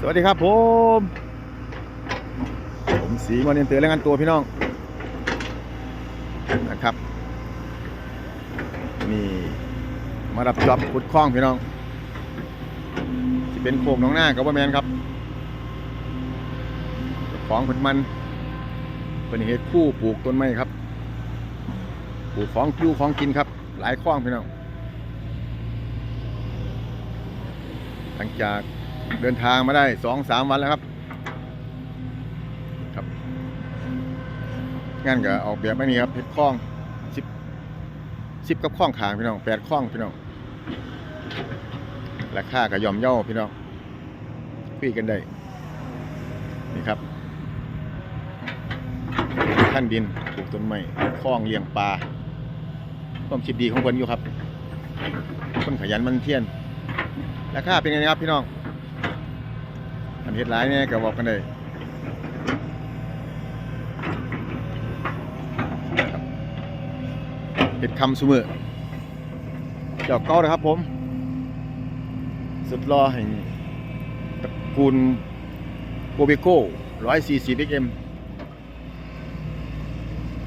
สวัสดีครับผม ผมสีมอนเตอร์แล้วงานตัวพี่น้องนะครับ นี่ มารับจอบขุดคลองพี่น้องที่เป็นโคกน้องหน้ากับว่าแมนครับของเพิ่นมันเป็นเหตุคู่ปลูกต้นไม้ครับปลูกของคิวของกินครับ หลายคลองพี่น้องหลังจาก เดินทางมาได้สองสามวันแล้วครับ ครับงานก็ออกแบบไม่นี่ครับเพชรคล้องสิบสิบกับคล้องขางพี่น้องแปดคล้องพี่น้องราคาก็ยอมเย่าพี่น้องคุยกันได้ นี่ครับท่านดินปลูกต้นไม้คล้องเลี้ยงปลาความคิดดีของเพิ่นอยู่ครับคนขยันมันเทียนราคาเป็นไงครับพี่น้อง อันเฮ็ดหลายเนี่ยก็บอกกันเลยเฮ็ดคำซุมือเจ้าเก้านะครับผม สุดรอแห่งตระกูลโกเบโก้140 XM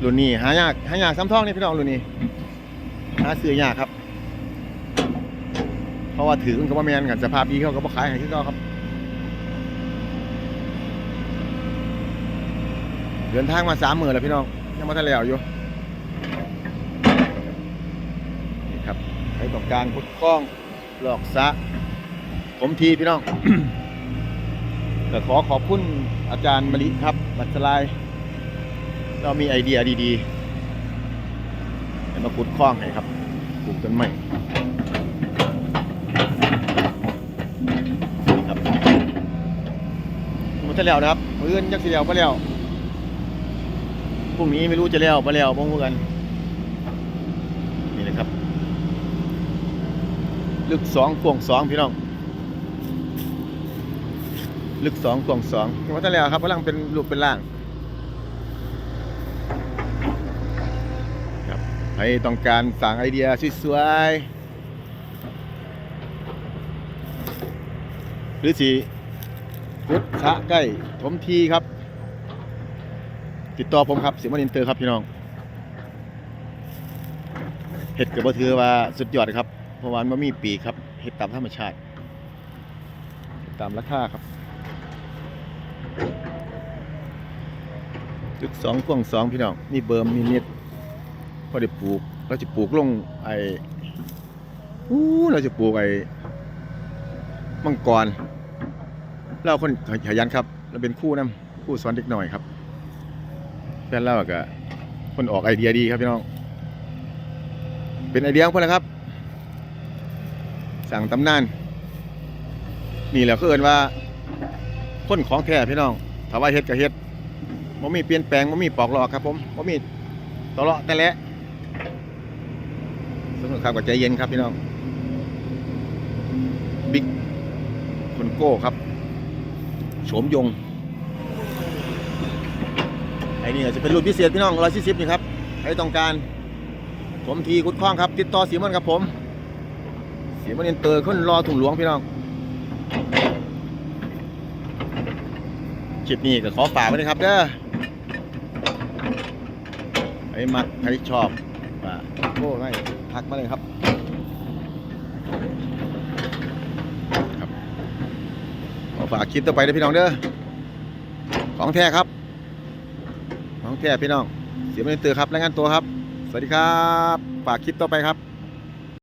รุ่นนี้หายากหายากซ้ำท่องนี่พี่น้องรุ่นนี้หาซื้อยากครับ เพราะว่าถือมันก็บ่แมนกันสภาพดีเขาก็บ่ขายให้คือเก่าครับ เดินทางมาสามหมื่นแล้วพี่น้องยังมาทะเลวอยู่นี่ครับใครต้องการพุดกล้องหลอกซะผมทีพี่น้องก็ขอขอบคุณอาจารย์มะลิครับบัตรลาย เรามีไอเดียดีๆให้มาขุดคล้องให้ครับปลูกต้นไม้นี่ครับมันจะแล้วนะครับมืออื่นยักษ์สีแล้วก็แล้ว รุ่งนี้ไม่รู้จะแล้วไปแล้วบ้งกัน นี่นะครับ ลึกสองกวงสองพี่น้อง ลึกสองกวงสองว่าจะแล้วครับกำลังเป็นรูปเป็นร่างครับใครต้องการสั่งไอเดียสวยๆหรือสีพุทธะใกล้ถมทีครับ ติดต่อผมครับสียงมันอินเตอร์ครับพี่น้องเห็ดกับบ่ถือว่าสุดยอดครับเพราะว่ามันมีปีครับเห็ดตามธรรมชาติเฮ็ดตามราคาครับตึกสองกว้างสองพี่น้องนี่เบิร์มมีน็ตพอได้ปลูกเราจะปลูกลงไอ้อู้เราจะปลูกไอ้มังกรเราคนขยันครับ เราเป็นคู่นํคู่สอนเด็กหน่อยครับ แฟนเราก็คนออกไอเดียดีครับพี่น้อง เป็นไอเดียของเพื่อนนะครับ สั่งตำนาน นี่แหละคือเอินว่าคนของแท้พี่น้องถ้าว่าเฮ็ดก็เฮ็ดบ่มีเปลี่ยนแปลงบ่มีปอกหลอกครับ ผมบ่มีตอเลาะแต่และสนุกครับก็ใจเย็นครับพี่น้องบิ๊กคนโก้ครับโฉมยง ไอ้นี่จะเป็นรุ่นพิเศษพี่น้องร้อยสี่สิบนี่ครับใครต้องการ ผมทีกุดคล้องครับ ติดต่อสีมันครับผมสีมันเอ็นเตอร์คนรอถุงหลวงพี่น้องคลิปนี้ก็ขอฝากไว้นะครับเด้อใครมักใครชอบว่าโอ้ไม่ทักมาเลยครับครับขอฝากคลิปต่อไปด้พี่น้องเด้อ ของแท้ครับ น้องแท้พี่น้อง เสียไม่ได้เตือครับรายงานตัวครับ สวัสดีครับ ฝากคลิปต่อไปครับ